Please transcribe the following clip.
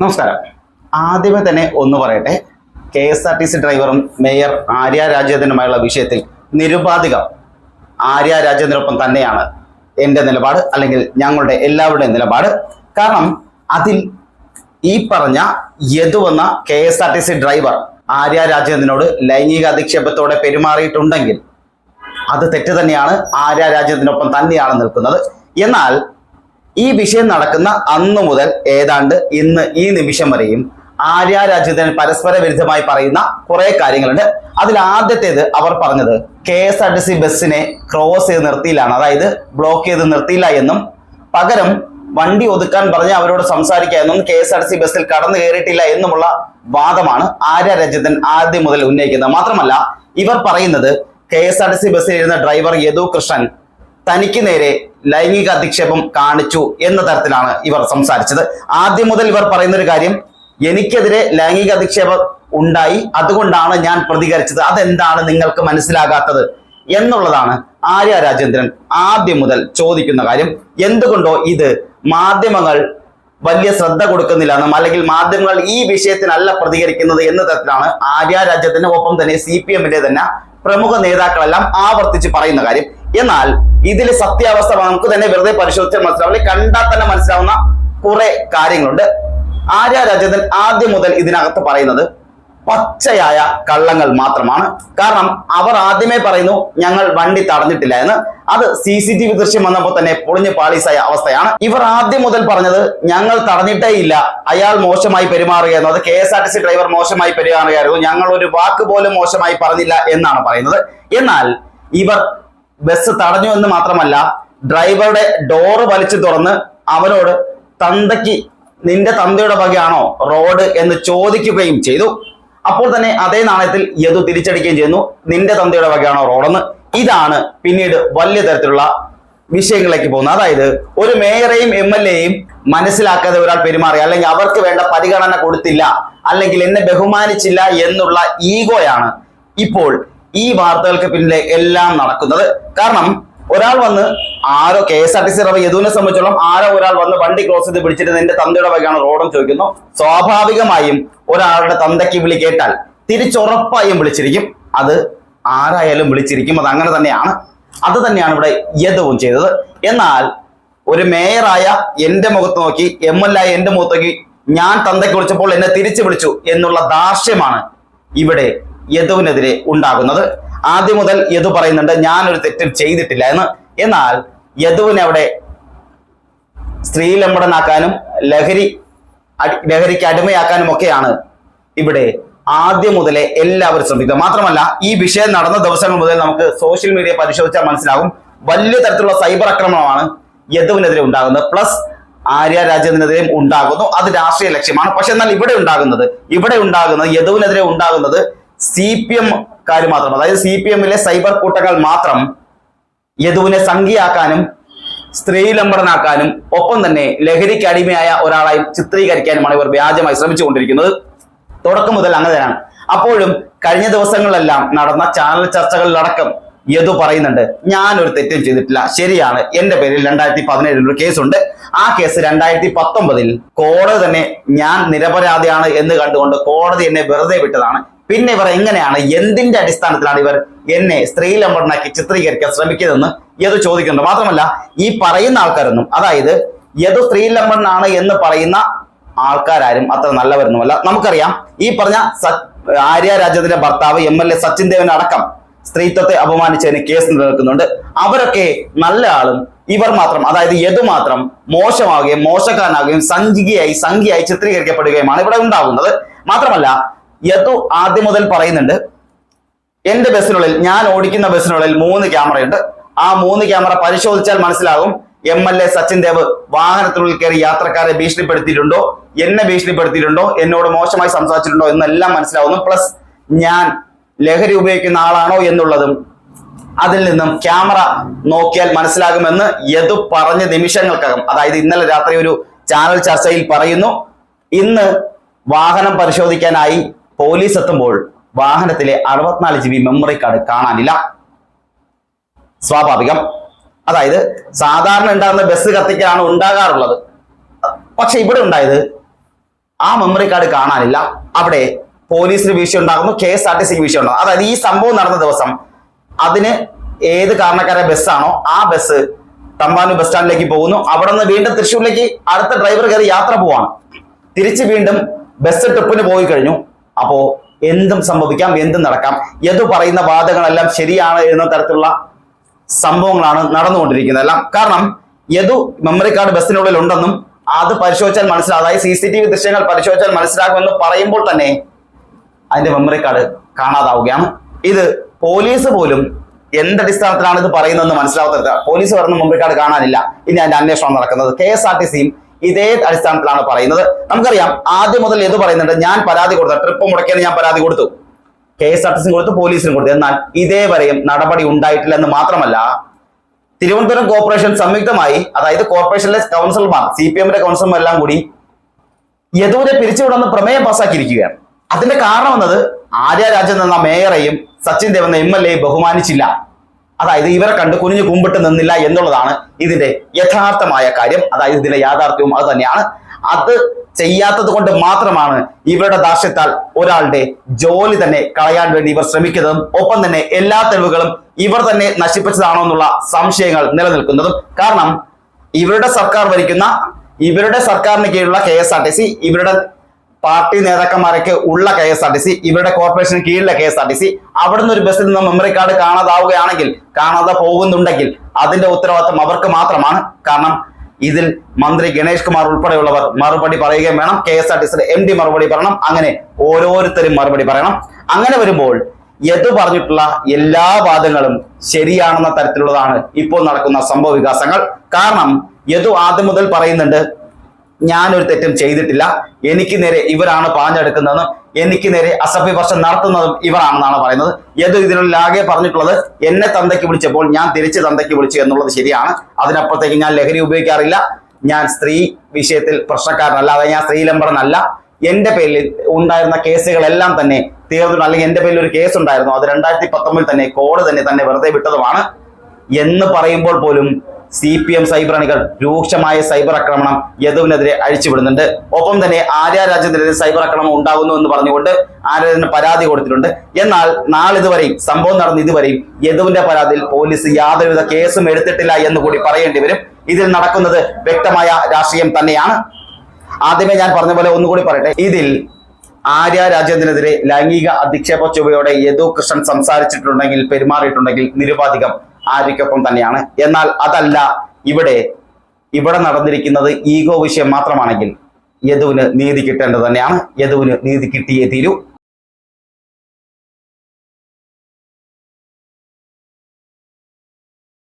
നമസ്കാരം. ആദ്യമേ തന്നെ ഒന്ന് പറയട്ടെ. K S R T C ഡ്രൈവറും മേയർ ആര്യ രാജേന്ദ്രനുമായുള്ള വിഷയത്തിൽ നിരുപാധികം ആര്യ രാജേന്ദ്രനൊപ്പം തന്നെയാണ് എന്റെ നിലപാട് അല്ലെങ്കിൽ ഞങ്ങളുടെ എല്ലാവരുടെയും നിലപാട്. കാരണം അതിൽ ഈ പറഞ്ഞ യതുവന്ന K S R T C driver Arya രാജേന്ദ്രനോട് ലൈംഗിക അധിക്ഷേപത്തോടെ പെരുമാറിയിട്ടുണ്ടെങ്കിൽ അത് തെറ്റ് തന്നെയാണ്. ആര്യ രാജേന്ദ്രനൊപ്പം തന്നെയാണ് നിൽക്കുന്നത്. എന്നാൽ ഈ വിഷയം നടക്കുന്ന അന്നു മുതൽ ഏതാണ്ട് ഇന്ന് ഈ നിമിഷം വരെയും ആര്യ രാജ്യത്തിന് പരസ്പര വിരുദ്ധമായി പറയുന്ന കുറെ കാര്യങ്ങളുണ്ട്. അതിൽ ആദ്യത്തേത് അവർ പറഞ്ഞത് K S R T C ബസ്സിനെ ക്രോസ് ചെയ്ത് നിർത്തിയില്ലാണ് അതായത് ബ്ലോക്ക് ചെയ്ത് നിർത്തിയില്ല എന്നും പകരം വണ്ടി ഒതുക്കാൻ പറഞ്ഞ് അവരോട് സംസാരിക്കുക എന്നും K S R T C ബസ്സിൽ കടന്നു കയറിയിട്ടില്ല എന്നുമുള്ള വാദമാണ് ആര്യ രാജ്യത്തൻ ആദ്യം മുതൽ ഉന്നയിക്കുന്നത്. മാത്രമല്ല ഇവർ പറയുന്നത് K S R T C ബസ്സിൽ ഇരുന്ന ഡ്രൈവർ യദു കൃഷ്ണൻ തനിക്ക് നേരെ ലൈംഗിക അധിക്ഷേപം കാണിച്ചു എന്ന തരത്തിലാണ് ഇവർ സംസാരിച്ചത്. ആദ്യം മുതൽ ഇവർ പറയുന്ന ഒരു കാര്യം എനിക്കെതിരെ ലൈംഗിക അധിക്ഷേപം ഉണ്ടായി അതുകൊണ്ടാണ് ഞാൻ പ്രതികരിച്ചത്. അതെന്താണ് നിങ്ങൾക്ക് മനസ്സിലാകാത്തത് എന്നുള്ളതാണ് ആര്യ രാജേന്ദ്രൻ ആദ്യം മുതൽ ചോദിക്കുന്ന കാര്യം. എന്തുകൊണ്ടോ ഇത് മാധ്യമങ്ങൾ വലിയ ശ്രദ്ധ കൊടുക്കുന്നില്ല എന്നും അല്ലെങ്കിൽ മാധ്യമങ്ങൾ ഈ വിഷയത്തിനല്ല പ്രതികരിക്കുന്നത് എന്ന തരത്തിലാണ് ആര്യ രാജ്യത്തിന്റെ ഒപ്പം തന്നെ സി പി എമ്മിന്റെ തന്നെ പ്രമുഖ നേതാക്കളെല്ലാം ആവർത്തിച്ച് പറയുന്ന കാര്യം. എന്നാൽ ഇതിലെ സത്യാവസ്ഥ നമുക്ക് തന്നെ വെറുതെ പരിശോധിച്ചാൽ മനസ്സിലാവില്ല. കണ്ടാൽ തന്നെ മനസ്സിലാവുന്ന കുറെ കാര്യങ്ങളുണ്ട്. ആര്യ രാജേന്ദ്രൻ ആദ്യം മുതൽ ഇതിനകത്ത് പറയുന്നത് പച്ചയായ കള്ളങ്ങൾ മാത്രമാണ്. കാരണം അവർ ആദ്യമേ പറയുന്നു ഞങ്ങൾ വണ്ടി തടഞ്ഞിട്ടില്ല എന്ന്. അത് സി സി ടി വി ദൃശ്യം വന്നപ്പോൾ തന്നെ പൊളിഞ്ഞ് പാളീസായ അവസ്ഥയാണ്. ഇവർ ആദ്യം മുതൽ പറഞ്ഞത് ഞങ്ങൾ തടഞ്ഞിട്ടേ ഇല്ല. അയാൾ മോശമായി പെരുമാറുകയായിരുന്നു. അത് K S R T C driver മോശമായി പെരുമാറുകയായിരുന്നു. ഞങ്ങൾ ഒരു വാക്ക് പോലും മോശമായി പറഞ്ഞില്ല എന്നാണ് പറയുന്നത്. എന്നാൽ ഇവർ ബസ് തടഞ്ഞു എന്ന് മാത്രമല്ല ഡ്രൈവറുടെ ഡോറ് വലിച്ചു തുറന്ന് അവനോട് തന്തയ്ക്ക് നിന്റെ തന്തയുടെ വകയാണോ റോഡ് എന്ന് ചോദിക്കുകയും ചെയ്തു. അപ്പോൾ തന്നെ അതേ നാണയത്തിൽ യദു തിരിച്ചടിക്കുകയും ചെയ്യുന്നു നിന്റെ തന്തയുടെ വകയാണോ റോഡെന്ന് ഇതാണ് പിന്നീട് വലിയ തരത്തിലുള്ള വിഷയങ്ങളിലേക്ക് പോകുന്നത്. അതായത് ഒരു മേയറെയും എം എൽ എയും മനസ്സിലാക്കാതെ ഒരാൾ പെരുമാറി അല്ലെങ്കിൽ അവർക്ക് വേണ്ട പരിഗണന കൊടുത്തില്ല അല്ലെങ്കിൽ എന്നെ ബഹുമാനിച്ചില്ല എന്നുള്ള ഈഗോയാണ് ഇപ്പോൾ ഈ വാർത്തകൾക്ക് പിന്നിലെ എല്ലാം നടക്കുന്നത്. കാരണം ഒരാൾ വന്ന് ആരോ K S R T C റവ യദുവിനെ സംബന്ധിച്ചോളം ആരോ ഒരാൾ വന്ന് വണ്ടി ക്ലോസ് ചെയ്ത് പിടിച്ചിട്ട് നിന്റെ തന്തയുടെ വകയാണ് റോഡും ചോദിക്കുന്നു. സ്വാഭാവികമായും ഒരാളുടെ തന്തയ്ക്ക് വിളി കേട്ടാൽ തിരിച്ചുറപ്പായും വിളിച്ചിരിക്കും. അത് ആരായാലും വിളിച്ചിരിക്കും. അത് അങ്ങനെ തന്നെയാണ്. അത് തന്നെയാണ് ഇവിടെ യദുവും ചെയ്തത്. എന്നാൽ ഒരു മേയറായ എന്റെ മുഖത്ത് നോക്കി എം എൽ എ എന്റെ മുഖത്ത് നോക്കി ഞാൻ തന്തയ്ക്ക് വിളിച്ചപ്പോൾ എന്നെ തിരിച്ചു വിളിച്ചു എന്നുള്ള ദാർഷ്ട്യമാണ് ഇവിടെ യദുവിനെതിരെ ഉണ്ടാകുന്നത്. ആദ്യം മുതൽ യദു പറയുന്നുണ്ട് ഞാനൊരു തെറ്റും ചെയ്തിട്ടില്ല എന്ന്. എന്നാൽ യദുവിനെ അവിടെ സ്ത്രീലമ്പടനാക്കാനും ലഹരി ലഹരിക്ക് അടിമയാക്കാനും ഒക്കെയാണ് ഇവിടെ ആദ്യം മുതലേ എല്ലാവരും ശ്രമിക്കുക. മാത്രമല്ല ഈ വിഷയം നടന്ന ദിവസങ്ങൾ മുതൽ നമുക്ക് സോഷ്യൽ മീഡിയ പരിശോധിച്ചാൽ മനസ്സിലാകും വലിയ തരത്തിലുള്ള സൈബർ ആക്രമണമാണ് യദുവിനെതിരെ ഉണ്ടാകുന്നത്. പ്ലസ് ആര്യ രാജേന്ദ്രനെതിരെയും ഉണ്ടാകുന്നു. അത് രാഷ്ട്രീയ ലക്ഷ്യമാണ്. പക്ഷെ എന്നാൽ ഇവിടെ ഉണ്ടാകുന്നത് ഇവിടെ ഉണ്ടാകുന്നത് യദുവിനെതിരെ ഉണ്ടാകുന്നത് സി പി എം മാത്രം. അതായത് സി പി എമ്മിലെ സൈബർ കൂട്ടങ്ങൾ മാത്രം യദുവിനെ സംഖ്യയാക്കാനും സ്ത്രീലംബടനാക്കാനും ഒപ്പം തന്നെ ലഹരിക്ക് അടിമയായ ഒരാളായി ചിത്രീകരിക്കാനുമാണ് ഇവർ വ്യാജമായി ശ്രമിച്ചുകൊണ്ടിരിക്കുന്നത്. തുടക്കം മുതൽ അങ്ങനെ തന്നെയാണ്. അപ്പോഴും കഴിഞ്ഞ ദിവസങ്ങളിലെല്ലാം നടന്ന ചാനൽ ചർച്ചകളിലടക്കം യദു പറയുന്നുണ്ട് ഞാനൊരു തെറ്റും ചെയ്തിട്ടില്ല. ശരിയാണ്. എന്റെ പേരിൽ രണ്ടായിരത്തി പതിനേഴിൽ ഒരു കേസുണ്ട്. ആ കേസ് രണ്ടായിരത്തി പത്തൊമ്പതിൽ കോടതി തന്നെ ഞാൻ നിരപരാധിയാണ് എന്ന് കണ്ടുകൊണ്ട് കോടതി എന്നെ വെറുതെ വിട്ടതാണ്. പിന്നെ ഇവർ എങ്ങനെയാണ് എന്തിന്റെ അടിസ്ഥാനത്തിലാണ് ഇവർ എന്നെ സ്ത്രീ സ്ത്രീലമ്പടനാക്കി ചിത്രീകരിക്കാൻ ശ്രമിക്കുന്നതെന്ന് യദു ചോദിക്കുന്നുണ്ട്? മാത്രമല്ല ഈ പറയുന്ന ആൾക്കാരൊന്നും അതായത് യദു സ്ത്രീലമ്പടനാണ് എന്ന് പറയുന്ന ആൾക്കാരും അത്ര നല്ലവരൊന്നുമല്ല. നമുക്കറിയാം ഈ പറഞ്ഞ ആര്യ രാജ്യത്തിന്റെ ഭർത്താവ് M L A Sachin Devan അടക്കം സ്ത്രീത്വത്തെ അപമാനിച്ചതിന് കേസ് നിലനിൽക്കുന്നുണ്ട്. അവരൊക്കെ നല്ല ആളും ഇവർ മാത്രം അതായത് യദു മാത്രം മോശമാവുകയും മോശക്കാരനാകുകയും സംഘികയായി സംഖ്യയായി ചിത്രീകരിക്കപ്പെടുകയുമാണ് ഇവിടെ ഉണ്ടാകുന്നത് മാത്രമല്ല യദു ആദ്യം മുതൽ പറയുന്നുണ്ട്. എന്റെ ബസ്സിനുള്ളിൽ ഞാൻ ഓടിക്കുന്ന ബസ്സിനുള്ളിൽ മൂന്ന് ക്യാമറയുണ്ട്. ആ മൂന്ന് ക്യാമറ പരിശോധിച്ചാൽ മനസ്സിലാകും M L A Sachin Dev വാഹനത്തിനുള്ളിൽ കയറി യാത്രക്കാരെ ഭീഷണിപ്പെടുത്തിയിട്ടുണ്ടോ എന്നെ ഭീഷണിപ്പെടുത്തിയിട്ടുണ്ടോ എന്നോട് മോശമായി സംസാരിച്ചിട്ടുണ്ടോ എന്നെല്ലാം മനസ്സിലാവുന്നു പ്ലസ് ഞാൻ ലഹരി ഉപയോഗിക്കുന്ന ആളാണോ എന്നുള്ളതും അതിൽ നിന്നും ക്യാമറ നോക്കിയാൽ മനസ്സിലാകുമെന്ന് യദു പറഞ്ഞ നിമിഷങ്ങൾക്കകം അതായത് ഇന്നലെ രാത്രി ഒരു ചാനൽ ചർച്ചയിൽ പറയുന്നു. ഇന്ന് വാഹനം പരിശോധിക്കാനായി പോലീസ് എത്തുമ്പോൾ വാഹനത്തിലെ അറുപത്തിനാല് ജി ബി മെമ്മറി കാർഡ് കാണാനില്ല. സ്വാഭാവികം. അതായത് സാധാരണ ഉണ്ടാകുന്ന ബസ് കത്തിക്കലാണ് ഉണ്ടാകാറുള്ളത്. പക്ഷെ ഇവിടെ ഉണ്ടായത് ആ മെമ്മറി കാർഡ് കാണാനില്ല. അവിടെ പോലീസിന് വീഴ്ച ഉണ്ടാകുന്നു കെ എസ് ആർ ടി സിക്ക് വീഴ്ച ഉണ്ടാകുന്നു. അതായത് ഈ സംഭവം നടന്ന ദിവസം അതിന് ഏത് കാരണക്കാരെ ബസ്സാണോ ആ ബസ് തമ്പാനൂർ ബസ് സ്റ്റാൻഡിലേക്ക് പോകുന്നു. അവിടെ നിന്ന് വീണ്ടും തൃശ്ശൂരിലേക്ക് അടുത്ത ഡ്രൈവർ കയറി യാത്ര പോവാണ്. തിരിച്ച് വീണ്ടും ബസ് ട്രിപ്പിന് പോയി കഴിഞ്ഞു. അപ്പോ എന്തും സംഭവിക്കാം എന്തും നടക്കാം. എന്ത് പറയുന്ന വാദങ്ങളെല്ലാം ശരിയാണ് എന്ന തരത്തിലുള്ള സംഭവങ്ങളാണ് നടന്നുകൊണ്ടിരിക്കുന്നത്. എല്ലാം കാരണം യതു മെമ്മറി കാർഡ് ബസ്സിനുള്ളിൽ ഉണ്ടെന്നും അത് പരിശോധിച്ചാൽ മനസ്സിലാകും. അതായത് സി സി ടി വി ദൃശ്യങ്ങൾ പരിശോധിച്ചാൽ മനസ്സിലാകുമെന്ന് പറയുമ്പോൾ തന്നെ അതിന്റെ മെമ്മറി കാർഡ് കാണാതാവുകയാണ്. ഇത് പോലീസ് പോലും എന്തടിസ്ഥാനത്തിലാണ് ഇത് പറയുന്നതെന്ന് മനസ്സിലാവാത്ത പോലീസ് പറയുന്ന മെമ്മറി കാർഡ് കാണാനില്ല. ഇനി അതിന്റെ അന്വേഷണം നടക്കുന്നത്. കെ എസ് ആർ ടി സിയും ഇതേ അടിസ്ഥാനത്തിലാണ് പറയുന്നത്. നമുക്കറിയാം ആദ്യം മുതൽ ഇത് പറയുന്നുണ്ട്? ഞാൻ പരാതി കൊടുത്ത ട്രിപ്പ് മുടക്കിയെന്ന് ഞാൻ പരാതി കൊടുത്തു. K S R T C കൊടുത്തു പോലീസിനും കൊടുത്തു. എന്നാൽ ഇതേവരെയും നടപടി ഉണ്ടായിട്ടില്ല എന്ന് മാത്രമല്ല തിരുവനന്തപുരം കോർപ്പറേഷൻ സംയുക്തമായി അതായത് കോർപ്പറേഷനിലെ കൗൺസിലർമാർ സി പി എമ്മിന്റെ കൗൺസിലർമാർ എല്ലാം കൂടി യദുവിനെ പിരിച്ചുവിടുന്ന പ്രമേയം പാസാക്കിയിരിക്കുകയാണ് അതിന്റെ കാരണം എന്നത് ആര്യ രാജൻ എന്ന മേയറെയും സച്ചിൻ ദേവ് എന്ന എം എൽ എയും ബഹുമാനിച്ചില്ല. അതായത് ഇവരെ കണ്ട് കുനിഞ്ഞു കുമ്പിട്ട് നിന്നില്ല എന്നുള്ളതാണ് ഇതിന്റെ യഥാർത്ഥമായ കാര്യം. അതായത് ഇതിന്റെ യാഥാർത്ഥ്യവും അത് തന്നെയാണ്. അത് ചെയ്യാത്തത് കൊണ്ട് മാത്രമാണ് ഇവരുടെ ദാർശ്യത്താൽ ഒരാളുടെ ജോലി തന്നെ കളയാൻ വേണ്ടി ഇവർ ശ്രമിക്കുന്നതും ഒപ്പം തന്നെ എല്ലാ തെളിവുകളും ഇവർ തന്നെ നശിപ്പിച്ചതാണോ എന്നുള്ള സംശയങ്ങൾ നിലനിൽക്കുന്നതും. കാരണം ഇവരുടെ സർക്കാർ ഭരിക്കുന്ന ഇവരുടെ സർക്കാരിന് കീഴിലുള്ള കെ ഇവരുടെ പാർട്ടി നേതാക്കന്മാരൊക്കെ ഉള്ള K S R T C ഇവരുടെ കോർപ്പറേഷന് കീഴിലെ K S R T C അവിടുന്ന് ഒരു ബസ്സിൽ നിന്ന് മെമ്മറി കാർഡ് കാണാതാവുകയാണെങ്കിൽ കാണാതെ പോകുന്നുണ്ടെങ്കിൽ അതിന്റെ ഉത്തരവാദിത്വം അവർക്ക് മാത്രമാണ്. കാരണം ഇതിൽ മന്ത്രി ഗണേഷ് കുമാർ ഉൾപ്പെടെയുള്ളവർ മറുപടി പറയുകയും വേണം. കെ എസ് ആർ ടി സിയുടെ എം ഡി മറുപടി പറയണം. അങ്ങനെ ഓരോരുത്തരും മറുപടി പറയണം. അങ്ങനെ വരുമ്പോൾ യദു പറഞ്ഞിട്ടുള്ള എല്ലാ വാദങ്ങളും ശരിയാണെന്ന തരത്തിലുള്ളതാണ് ഇപ്പോൾ നടക്കുന്ന സംഭവ വികാസങ്ങൾ. കാരണം യദു ആദ്യം മുതൽ പറയുന്നുണ്ട് ഞാനൊരു തെറ്റും ചെയ്തിട്ടില്ല. എനിക്ക് നേരെ ഇവരാണ് പാഞ്ഞെടുക്കുന്നതെന്നും എനിക്ക് നേരെ അസഭ്യ വർഷം നടത്തുന്നതും ഇവരാണെന്നാണ് പറയുന്നത്. ഏത് ഇതിനുള്ളിൽ ആകെ പറഞ്ഞിട്ടുള്ളത് എന്നെ തന്തയ്ക്ക് വിളിച്ചപ്പോൾ ഞാൻ തിരിച്ച് തന്തയ്ക്ക് വിളിച്ചു എന്നുള്ളത് ശരിയാണ്. അതിനപ്പുറത്തേക്ക് ഞാൻ ലഹരി ഉപയോഗിക്കാറില്ല. ഞാൻ സ്ത്രീ വിഷയത്തിൽ പ്രശ്നക്കാരനല്ല അതായത് ഞാൻ സ്ത്രീലംബറനല്ല എന്റെ പേരിൽ ഉണ്ടായിരുന്ന കേസുകളെല്ലാം തന്നെ തീർന്നു അല്ലെങ്കിൽ എന്റെ പേരിൽ ഒരു കേസ് ഉണ്ടായിരുന്നു അത് രണ്ടായിരത്തി പത്തൊമ്പതിൽ തന്നെ കോടതി തന്നെ തന്നെ വെറുതെ വിട്ടതുമാണ്. എന്ന് പറയുമ്പോൾ പോലും സി പി എം സൈബർ അണികൾ രൂക്ഷമായ സൈബർ ആക്രമണം യദുവിനെതിരെ അഴിച്ചുവിടുന്നുണ്ട്. ഒപ്പം തന്നെ ആര്യ രാജ്യത്തിനെതിരെ സൈബർ ആക്രമണം ഉണ്ടാകുന്നു എന്ന് പറഞ്ഞുകൊണ്ട് ആര്യന് പരാതി കൊടുത്തിട്ടുണ്ട്. എന്നാൽ നാളിതുവരെയും സംഭവം നടന്ന ഇതുവരെയും യദുവിന്റെ പരാതിയിൽ പോലീസ് യാതൊരുവിധ കേസും എടുത്തിട്ടില്ല എന്ന് കൂടി പറയേണ്ടി വരും. ഇതിൽ നടക്കുന്നത് വ്യക്തമായ രാഷ്ട്രീയം തന്നെയാണ്. ആദ്യമേ ഞാൻ പറഞ്ഞ പോലെ ഒന്നുകൂടി പറയട്ടെ. ഇതിൽ ആര്യ രാജേന്ദ്രനെതിരെ ലൈംഗിക അധിക്ഷേപ ചുവയോടെ യദു കൃഷ്ണൻ സംസാരിച്ചിട്ടുണ്ടെങ്കിൽ പെരുമാറിയിട്ടുണ്ടെങ്കിൽ നിരുപാധികം ആര്യയ്ക്കൊപ്പം തന്നെയാണ്. എന്നാൽ അതല്ല ഇവിടെ ഇവിടെ നടന്നിരിക്കുന്നത് ഈഗോ വിഷയം മാത്രമാണെങ്കിൽ യദുവിന് നീതി കിട്ടേണ്ടത് തന്നെയാണ്. യദുവിന് നീതി കിട്ടിയേ തീരൂ.